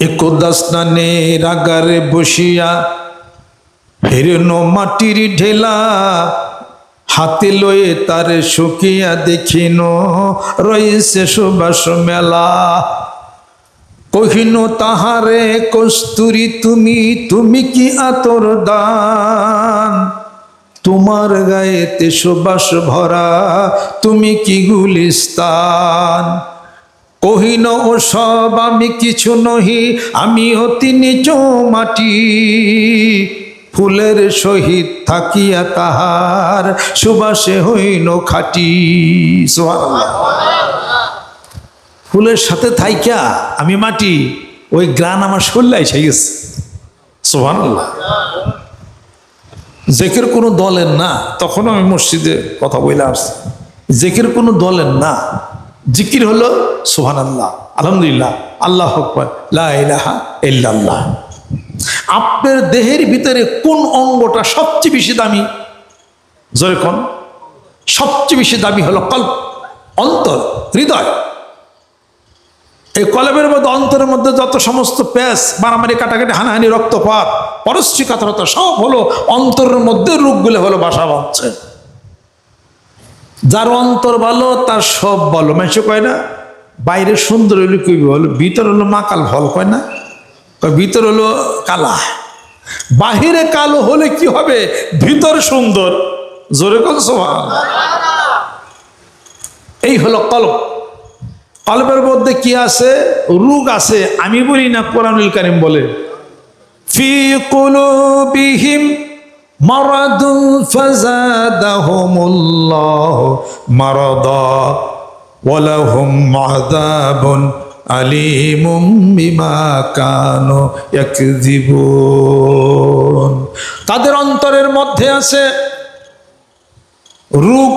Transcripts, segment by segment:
একদা স্নানে রাগারে বসিয়া হেরেন মাটির ঢেলা হাতে লয়ে তার শুকিয়া দেখিন, রয়েছে সুবাস মেলা। কহিন, তাহারে কস্তুরি তুমি তুমি কি আতর দান? তোমার গায়েতে সুবাস ভরা, তুমি কি গুলিস্তান? কহিন ও সব, আমি কিছু নহি আমি অতি নিচ মাটি ফুলের সহিত থাকিয়া তাহার সুবাসে হইন খাটি। ফুলের সাথে থাইকা আমি মাটি, ওই গ্রান আমার শরীরে এসে গেছে। সোহান জেকের কোনো দলের না তখন আমি মসজিদে কথা বলে আসছি। জেকের কোনো দলের না জিকির হলো সোহান আল্লাহ আলহামদুলিল্লাহ, আল্লাহ আকবর, লা ইলাহা ইল্লাল্লাহ। আপনার দেহের ভিতরে কোন অঙ্গটা সবচেয়ে বেশি দামি? জোরে সবচেয়ে বেশি দামি হলো কল্প, অন্তর, হৃদয়। এই কলবের মধ্যে, অন্তরের মধ্যে যত সমস্ত প্যাস মারামারি, কাটাকাটি, হানাহানি, রক্তপাত, পরশ্রী, কাতরতা, সব হলো অন্তরের মধ্যে রূপগুলো হলো বাসা বাঁধছে। যার অন্তর ভালো, তার সব ভালো। মানুষ কয় না, বাইরে সুন্দর হইলে কইব, হলো ভিতর হলো মাকাল ফল কয় না? ভিতর হলো কালা। বাহিরে কালো হলে কি হবে? ভিতর সুন্দর। জোরে কোন সোহান। এই হলো কলব। কলবের মধ্যে কি আছে? রোগ আছে। আমি বলি না কোরআনুল কারিম বলে। ফি কুলুবিহিম মারাদুন ফাজাদাহুমুল্লাহ মারাদা ওয়ালাহুম আযাবুন আলিমুম বিমা কানু ইয়াকযিবুন। তাদের অন্তরের মধ্যে আছে রোগ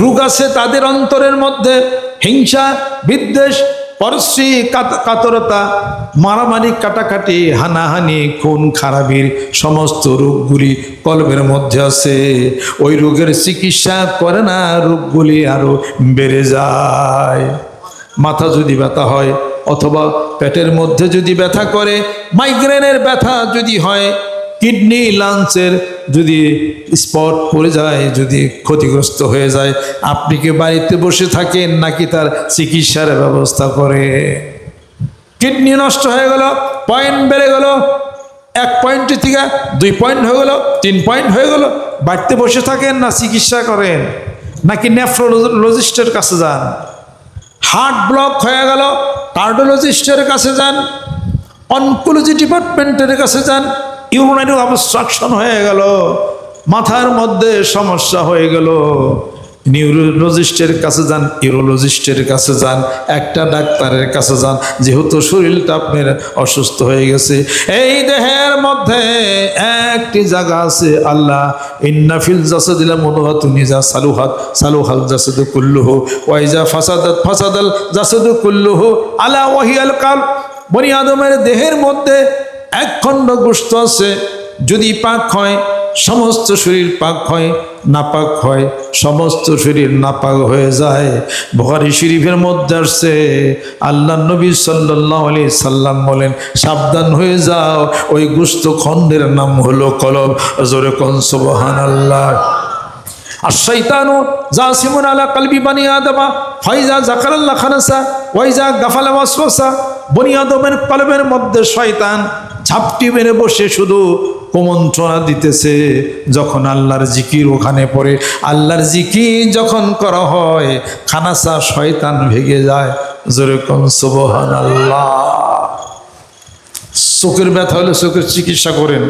রোগ আছে তাদের অন্তরের মধ্যে, হিংসা, বিদ্বেষ পরশ্রী কাত- কাতরতা, মারামারি, কাটাকাটি, হানাহানি, খুন, খারাপির সমস্ত রোগগুলি কলবের মধ্যে আছে। ওই রোগের চিকিৎসা করে না, রোগগুলি আরও বেড়ে যায়। মাথা যদি ব্যথা হয়, অথবা পেটের মধ্যে যদি ব্যথা করে মাইগ্রেনের ব্যথা যদি হয় কিডনি লাঞ্চের যদি স্পট পড়ে যায়, যদি ক্ষতিগ্রস্ত হয়ে যায়, আপনি কি বাড়িতে বসে থাকেন নাকি তার চিকিৎসার ব্যবস্থা করে? কিডনি নষ্ট হয়ে গেল পয়েন্ট বেড়ে গেল, এক পয়েন্ট থেকে দুই পয়েন্ট হয়ে গেল, তিন পয়েন্ট হয়ে গেল। বাড়িতে বসে থাকেন না চিকিৎসা করেন? নাকি নেফ্রোলজিস্টের কাছে যান? হার্ট ব্লক হয়ে গেল কার্ডিওলজিস্টের কাছে যান অনকোলজি ডিপার্টমেন্টের কাছে যান ইউরিনারি অবস্ট্রাকশন হয়ে গেল। মাথার মধ্যে সমস্যা হয়ে গেল। নিউরোলজিস্টের কাছে যান, ইউরোলজিস্টের কাছে যান, একটা ডাক্তারের কাছে যান, যেহেতু শরীরটা আপনার অসুস্থ হয়ে গেছে। এই দেহের মধ্যে একটি জায়গা আছে, আল্লাহ ইন্নাফিল জাসাদিলা মনোহাতু নিজা সালুহাত, সালুহাল জাসাদু কুল্লুহু ওয়াইজা ফাসাদাত ফাসাদাল জাসাদু কুল্লুহু আলা ওয়াহিয়াল কাল বনি আদমের দেহের মধ্যে এক খণ্ড গোস্ত আছে, যদি পাক হয়, সমস্ত শরীর পাক হয়, নাপাক হয়, সমস্ত শরীর নাপাক হয়ে যায়। বুখারী শরীফের মধ্যে আসছে, আল্লাহ নবী সাল্লাহ আলি সাল্লাম বলেন, সাবধান হয়ে যাও, ওই গুস্ত খণ্ডের নাম হলো কলব জোরে কন সুবহান আল্লাহ আর শৈতানু জাসিমুন আলা কলবি বানি আদমা, ফাইজা জাকারাল্লাহ খানাসা, ওয়াইজা গাফালা ওয়াসওয়াসা, বনি আদমের কলবের মধ্যে শয়তান ঝাপটি মেরে বসে শুধু কুমন্ত্রণা দিতেছে যখন আল্লাহর জিকির ওখানে পড়ে। আল্লাহর জিকির যখন করা হয়, খানাসা শয়তান ভেঙে যায়। যেরকম সুবহান আল্লাহ চোখের ব্যথা হলে চোখের চিকিৎসা করেন।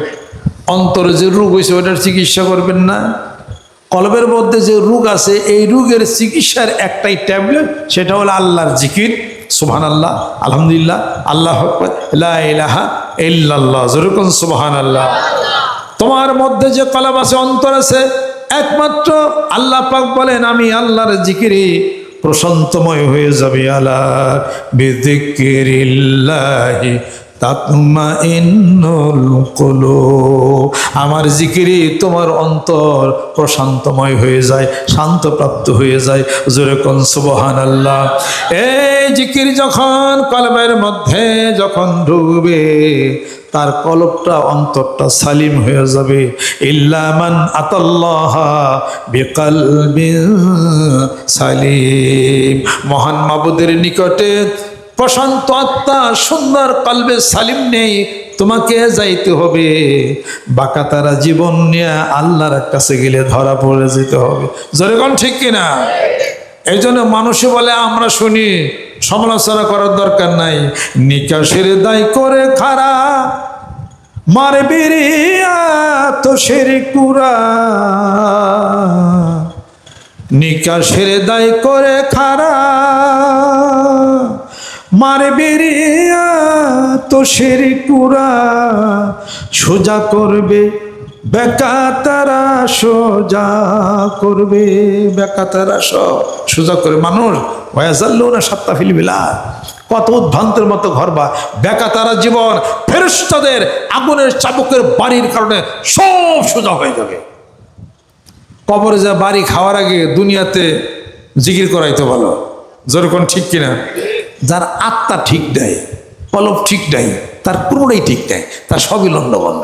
অন্তরে যে রোগ হয়েছে, ওটার চিকিৎসা করবেন না। কলবের মধ্যে যে রোগ আছে, এই রোগের চিকিৎসার একটাই ট্যাবলেট, সেটা হলো আল্লাহর জিকির। সুবহান আল্লাহ আলহামদুলিল্লাহ আল্লাহ ইলাহা ইল্লাল্লাহ যেরকম সুবহান আল্লাহ তোমার মধ্যে যে কলাম আছে, অন্তর আছে, একমাত্র আল্লাহ পাক বলেন, আমি আল্লাহর জিকিরে প্রশান্তময় হয়ে যাবে, আলা বিদিকিরিল্লাহি আমার জিকিরি তোমার অন্তর প্রশান্তময় হয়ে যায়, শান্তপ্রাপ্ত হয়ে যায়। জোরে কোন সুবহানাল্লাহ। এই জিকির যখন কলবের মধ্যে যখন ঢুকবে তার কলবটা, অন্তরটা সালিম হয়ে যাবে। ইল্লামান আতাল্লাহ বিকালবিন সালিম। মহান মাবুদের নিকটে প্রশান্ত আত্মা, সুন্দর কলবে সালিম নেই, তোমাকে যাইতে হবে। বাঁকা তারা জীবন নিয়ে আল্লাহর কাছে গেলে ধরা পড়ে যেতে হবে। জোরে কোন ঠিক কিনা? এই জন্য মানুষে বলে, আমরা শুনি, সমালোচনা করার দরকার নাই। নিকাশের দায় করে খারা মারে বেরিয়া তো কুরা নিকাশের দায় করে খারা মারে বেরিয়া তো সেরে কুরা সোজা করবে বেকা সোজা করবে বেকা তারা সোজা করে মানুষ ওয়াজাল্লো না সাতটা ফিলবিলা কত উদ্ভ্রান্তের মতো ঘর বা। বেকা তারা জীবন ফেরস্তাদের আগুনের চাবুকের বাড়ির কারণে সব সোজা হয়ে যাবে। কবরে যা বাড়ি খাওয়ার আগে দুনিয়াতে জিকির করাইতে ভালো যেরকম ঠিক কিনা? যার আত্মা ঠিক দেয় পলব ঠিক দেয় তার পুরোটাই ঠিক দেয় তার সবই লন্ডবন্ড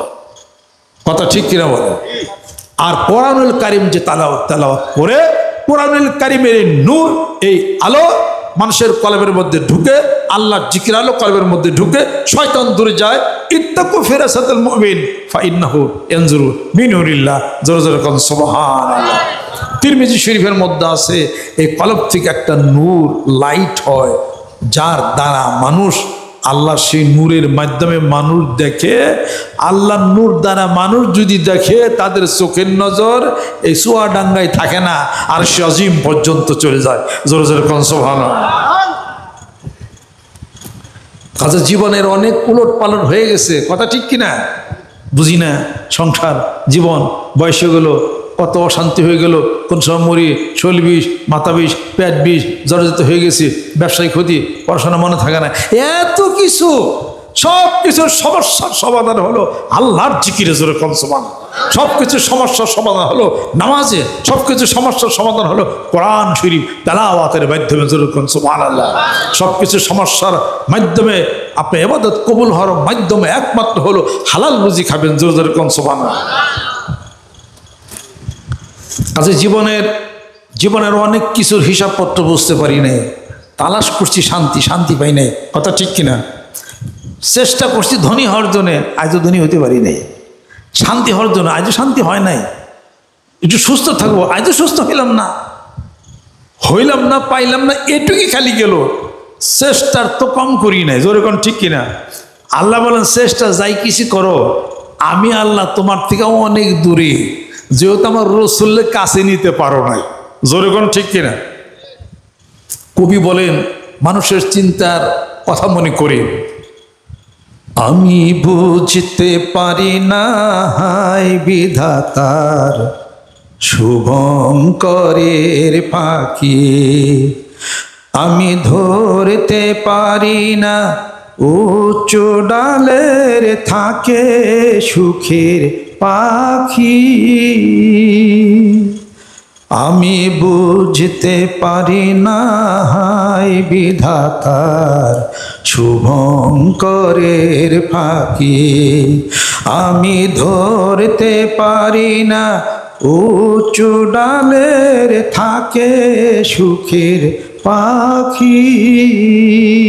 কথা ঠিক কিনা বলো আর কোরআনুল কারিম যে তালাওয়াত তালাওয়াত করে, কোরআনুল কারিমের এই নূর, এই আলো মানুষের কলবের মধ্যে ঢুকে আল্লাহ জিকির আলো কলবের মধ্যে ঢুকে, শয়তান দূরে যায়। ইত্তাকু ফিরাসাতুল মুমিন, ফাইন্নাহু ইয়ানজুরু মিনুরিল্লাহ জোরে জোরে কোন, সুবহানাল্লাহ। তিরমিজি শরীফের মধ্যে আছে, এই কলব থেকে একটা নূর, লাইট হয়। যার দ্বারা মানুষ আল্লাহ সেই নূরের মাধ্যমে মানুষ দেখে, আল্লাহ নূর দ্বারা মানুষ যদি দেখে, তাদের চোখের নজর এই চুয়াডাঙ্গায় থাকে না, আর সে অজিম পর্যন্ত চলে যায়। জোরে জোরে কনসভানো কাজে জীবনের অনেক উলট পালট হয়ে গেছে। কথা ঠিক কিনা? বুঝি না। সংসার, জীবন, বয়সে গেলো। কত অশান্তি হয়ে গেল। কোন সময় মরি শরীর বিষ, মাথা বিষ, পেট বিষ জর্জরিত হয়ে গেছি ব্যবসায়িক ক্ষতি, পড়াশোনা মনে থাকে না। এত কিছু, সব কিছুর সমস্যার সমাধান হলো আল্লাহর জিকিরে জোরে কম সমান। সব কিছুর সমস্যার সমাধান হলো নামাজে, সব কিছুর সমস্যার সমাধান হলো কোরআন শরীফ, তেলাওয়াতের মাধ্যমে জোরে কম সমান আল্লাহ। সব কিছুর সমস্যার মাধ্যমে আপনি এবাদত কবুল হওয়ার মাধ্যমে একমাত্র হলো হালাল রুজি খাবেন, জোরে জোরে কম সমান। আচ্ছা জীবনের জীবনের অনেক কিছুর হিসাবপত্র বুঝতে পারি নাই। তালাশ করছি, শান্তি শান্তি পাই নাই। কথা ঠিক কিনা? চেষ্টা করছি ধনী হওয়ার জন্যে, আজও ধনী হতে পারি নাই। শান্তি হওয়ার জন্য, আজও শান্তি হয় নাই। একটু সুস্থ থাকব, আজও সুস্থ হইলাম না। হইলাম না, পাইলাম না, এটুকুই খালি গেল। চেষ্টার তো কম করি নাই, জোরে কোন ঠিক কিনা? আল্লাহ বলেন, চেষ্টা যাই কিছু করো, আমি আল্লাহ তোমার থেকে অনেক দূরে। যেহেতু আমার রসুল্লের কাছে নিতে পারো নাই। জোরে কোন ঠিক কিনা? কবি বলেন, মানুষের চিন্তার কথা মনে করে। আমি বুঝতে পারি না হাই বিধাতার শুভঙ্করের পাখি। আমি ধরতে পারি না উচ্চ ডালের থাকে সুখের পাখি। আমি বুঝতে পারি না হাই বিধাতার শুভঙ্করের ফাঁকি। আমি ধরতে পারি না, উঁচু ডালের থাকে সুখের পাখি।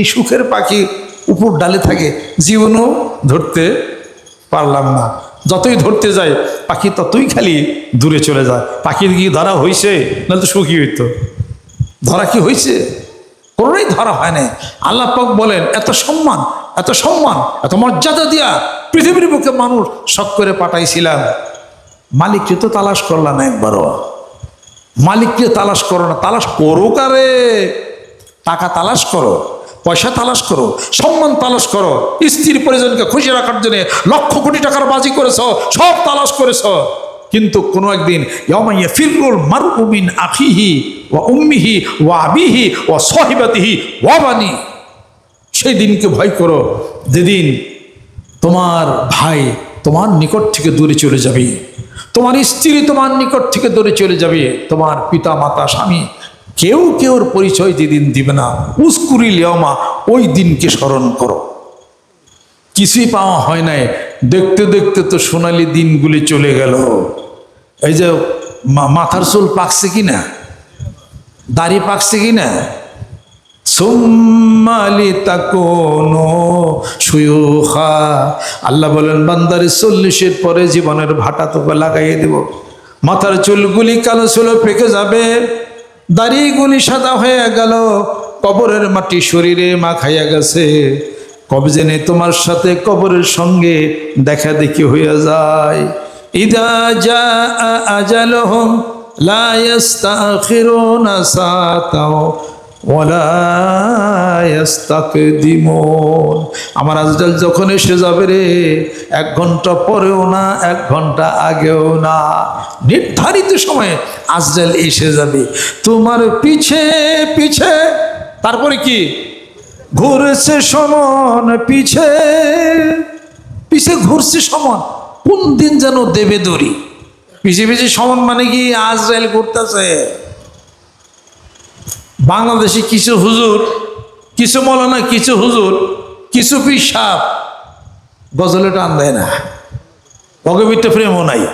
সুখের পাখি উপর ডালে থাকে, জীবনও ধরতে পারলাম না। যতই ধরতে যায়, পাখি ততই খালি দূরে চলে যায়। পাখির কি ধরা হয়েছে না তো সুখী হইতো। ধরা কি হয়েছে কোনোই ধরা হয় না আল্লাহ পাক বলেন, এত সম্মান এত সম্মান, এত মর্যাদা দিয়া পৃথিবীর বুকে মানুষ শখ করে পাঠাইছিলাম। মালিককে তো তালাশ করলাম একবারও। মালিককে তালাশ করো না। তালাশ করো কারে? টাকা তালাশ করো। পয়সা তালাশ করো, সম্মান তালাশ করো, স্ত্রীর পরিজনকে খুশি রাখার জন্য লক্ষ কোটি টাকার বাজি করেছ, সব তালাশ করেছ। কিন্তু কোনো একদিন ইয়মাইয়া ফিরুল মারুমিন আখিহি ওয়া উম্মিহি ওয়া আবিহি ওয়া সহিবাতিহি ওয়া বানি। সেই দিনকে ভয় করো, যেদিন তোমার ভাই তোমার নিকট থেকে দূরে চলে যাবে, তোমার স্ত্রী তোমার নিকট থেকে দূরে চলে যাবে, তোমার পিতা মাতা স্বামী কেউ কেউর পরিচয় যেদিন দিবে না, উস্কুরি লিয়মা ওই দিনকে স্মরণ করো। কিছুই পাওয়া হয় নাই, দেখতে দেখতে তো সোনালি দিনগুলি চলে গেল। এই যে মাথার চুল পাকছে কি না? দাড়ি পাকছে কি না? আল্লাহ বলেন, বান্দারে চল্লিশের পরে জীবনের ভাটা তোকে লাগাইয়ে দেব। মাথার চুলগুলি কালো চুলো পেকে যাবে। দাড়িগুলি সাদা হয়ে গেল, কবরের মাটি শরীরে মাখাইয়া গেছে। কবে জেনে তোমার সাথে কবরের সঙ্গে দেখা দেখি হইয়া যায়। ইদা যা আজাল হোম লাস্তা আমার আজকাল যখন এসে যাবে রে, এক ঘণ্টা পরেও না, এক ঘণ্টা আগেও না। নির্ধারিত সময়ে আজরাল এসে যাবে। তোমার পিছে পিছে, তারপরে কি? ঘুরেছে সমন পিছে পিছে ঘুরছে সমন। কোন দিন যেন দেবে দড়ি? পিছে পিছে সমন মানে কি? আজরাইল ঘুরতেছে। বাংলাদেশে কিছু হুজুর, কিছু মৌলানা, কিছু হুজুর, কিছু পিসাব গজলে টান দেয় না। ভগবিত্ব প্রেমও নাই।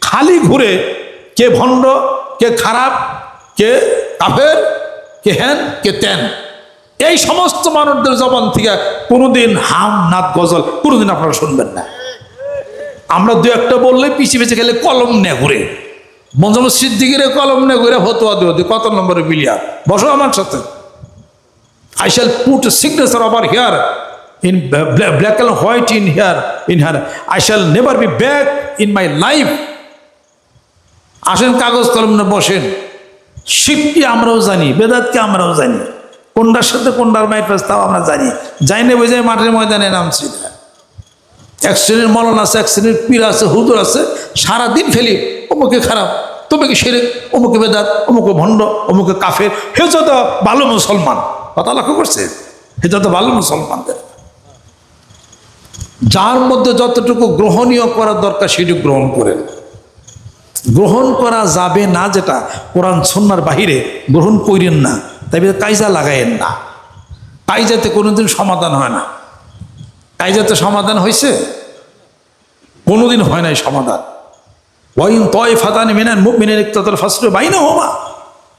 খালি ঘুরে কে ভণ্ড, কে খারাপ, কে কাফের, কে হ্যান কে তেন। এই সমস্ত মানুষদের জবান থেকে কোনোদিন হাম, নাত, গজল কোনোদিন আপনারা শুনবেন না। আমরা দু একটা বললে পিছিয়ে পিছিয়ে গেলে কলম নে ঘুরে। মঞ্জম সিদ্দিকের কলম নে ঘুরে হতুয়া দিও দি কত নম্বরে বিলিয়া বসো আমার সাথে। I shall put signature over here in black and white in here in here I shall never be back in my life আসেন কাগজ কলম না বসেন। শিবকে আমরাও জানি, বেদাতকে আমরাও জানি। কোনটার সাথে কোনটার মাইট পাস তাও আমরা জানি। যাই না বোঝাই মাঠের ময়দানে নামছি। এক শ্রেণির মলন আছে, এক শ্রেণির পীর আছে, হুজুর আছে। সারাদিন ফেলি, অমুকে খারাপ, তোমাকে সেরে অমুকে বেদাত, অমুকে ভণ্ড, অমুকে কাফের, হে যত ভালো মুসলমান। কথা লক্ষ্য করছে? হে যত ভালো মুসলমানদের। যার মধ্যে যতটুকু গ্রহণীয় করার দরকার, সেটুকু গ্রহণ করেন। গ্রহণ করা যাবে না যেটা কোরআন সন্ন্যার বাহিরে গ্রহণ করেন না, তাই কাইজা লাগাইয়েন না। কাইজাতে কোনোদিন সমাধান হয় না। কাইজাতে সমাধান হয়েছে কোনোদিন হয় নাই সমাধান। ওয়াইন তয় ফাদান মিনান মুমিনের ইকতাতাল ফাসরে বাইনা হোমা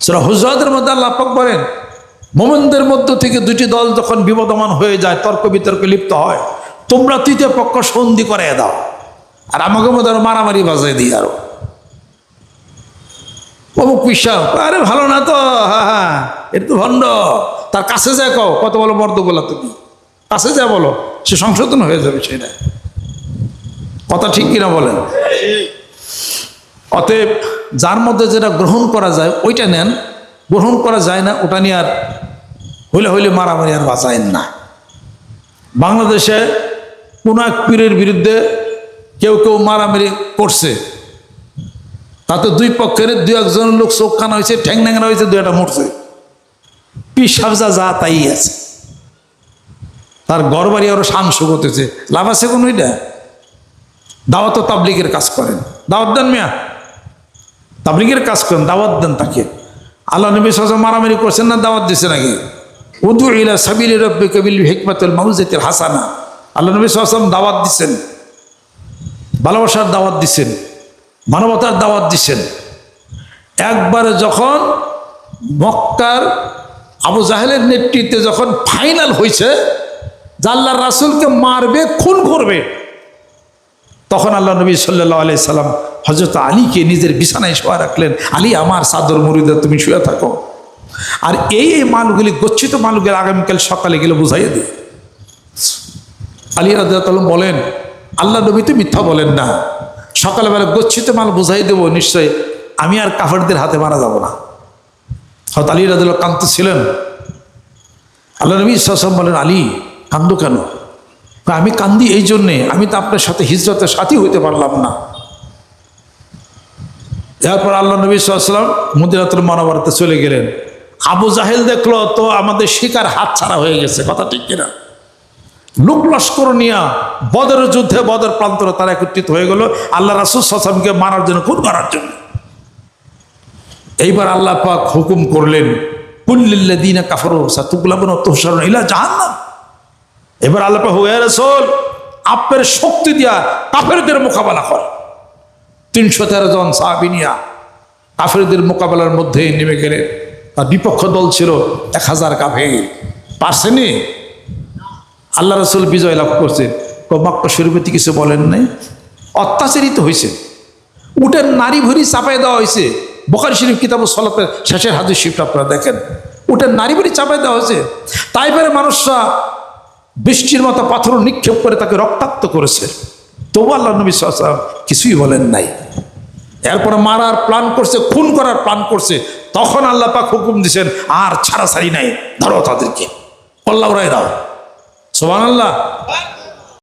সেটা হুজরাতের মধ্যে আল্লাহ পাক বলেন, মোমেনদের মধ্য থেকে দুটি দল যখন বিবদমান হয়ে যায়, তর্ক বিতর্কে লিপ্ত হয়, তোমরা তৃতীয় পক্ষ সন্ধি করে দাও। আর আমাকে মধ্যে আরও মারামারি বাজায় দিই আরও। অমুক পিসা আরে ভালো না তো হ্যাঁ হ্যাঁ এটা তো ভণ্ড। তার কাছে যায় কও, কত বলো মর্দ বলা তুমি? কাছে যা বলো, সে সংশোধন হয়ে যাবে সেটা। কথা ঠিক কিনা বলেন? অতএব যার মধ্যে যেটা গ্রহণ করা যায়, ওইটা নেন। গ্রহণ করা যায় না, ওটা নিয়ে আর হইলে হইলে মারামারি আর বাঁচায়েন না। বাংলাদেশে কোন এক পীরের বিরুদ্ধে কেউ কেউ মারামারি করছে। তাতে দুই পক্ষের দুই একজন লোক চোখ কানা হয়েছে ঠ্যাং ন্যাংরা হয়েছে, দুই একটা মরছে। পীর সাবজা যা তাই আছে। তার ঘর বাড়ি আরও শান শুকোতেছে লাভ আছে কোন ওইটা দাওয়াত তাবলিগের কাজ করেন। দাওয়াত দেন মিয়া। তাবলিগের কাজ করেন, দাওয়াত দেন তাকে। আল্লাহ নবী সাসা মারামারি করছেন না, দাওয়াত দিছে নাকি? উদু ইলা সাবিলি রব্বি কবিল হিকমাতুল মাউজাতিল হাসানা। আল্লাহ নবী সাসম দাওয়াত দিছেন। ভালোবাসার দাওয়াত দিছেন, মানবতার দাওয়াত দিছেন। একবারে যখন মক্কার আবু জাহেলের নেতৃত্বে যখন ফাইনাল হয়েছে যে রাসুলকে মারবে, খুন করবে, তখন আল্লাহ নবী সাল্লাহ আলি সাল্লাম হজরত আলীকে নিজের বিছানায় শোয়া রাখলেন। আলী, আমার সাদর মুরিদা তুমি শুয়ে থাকো। আর এই এই মালগুলি, গচ্ছিত মালগুলি আগামীকাল সকালে গেলে বুঝাইয়ে দিই আলী রাজাতালম বলেন, আল্লাহ নবী তো মিথ্যা বলেন না। সকালবেলা গচ্ছিত মাল বুঝাই দেবো, নিশ্চয় আমি আর কাফারদের হাতে মারা যাব না। হয়তো আলী রাজুল্লাহ কান্ত ছিলেন আল্লাহ নবী সাসম বলেন, আলী, কান্দো কেন? আমি কান্দি এই জন্যে, আমি তো আপনার সাথে হিজরতের সাথী হইতে পারলাম না। এরপর আল্লাহ নবী সাল্লাম মদিনাতুল মানবরাতে চলে গেলেন। আবু জাহেল দেখল, তো আমাদের শিকার হাত ছাড়া হয়ে গেছে, কথা ঠিক কিনা? লোক লস্কর নিয়া বদরের যুদ্ধে বদর প্রান্তরে তারা একত্রিত হয়ে গেল আল্লাহ রাসুল সাসামকে মারার জন্য, খুন করার জন্য। এইবার আল্লাহ পাক হুকুম করলেন কুল্লিল্লা দিনা কাফারো সাতুগুলাবন তোষারণ ইলা জাহান্নাম। এবার আল্লাহ পাক হুয়া রাসূল আপনার শক্তি দিয়া কাফেরদের মোকাবেলা করে। তিনশো তেরো জন সাহাবিনিয়া কাফেরদের মোকাবেলার মধ্যে নেমে গেলেন তার বিপক্ষ দল ছিল এক হাজার কাফের। পারছেনি আল্লাহ রসুল বিজয় লাভ করছে। মক্কা শরীফেতে কিছু বলেন নাই। অত্যাচারিত হয়েছে। উটের নারী ভরি চাপাই দেওয়া হয়েছে। বোকারি শরীফ কিতাব সলাপের শেষের হাজির শিফট আপনারা দেখেন। উটের নারী ভরি চাপাই দেওয়া হয়েছে। তাই তাইপের মানুষরা বৃষ্টির মতো পাথর নিক্ষেপ করে তাকে রক্তাক্ত করেছে। তবু আল্লাহ নবী সাল্লাম কিছুই বলেন নাই। এরপরে মারার প্ল্যান করছে, খুন করার প্ল্যান করছে, তখন আল্লাহ পাক হুকুম দিছেন, আর ছাড়াছাড়ি নাই। ধরো তাদেরকে। অল্লাহ উড়াই দাও। সোমান আল্লাহ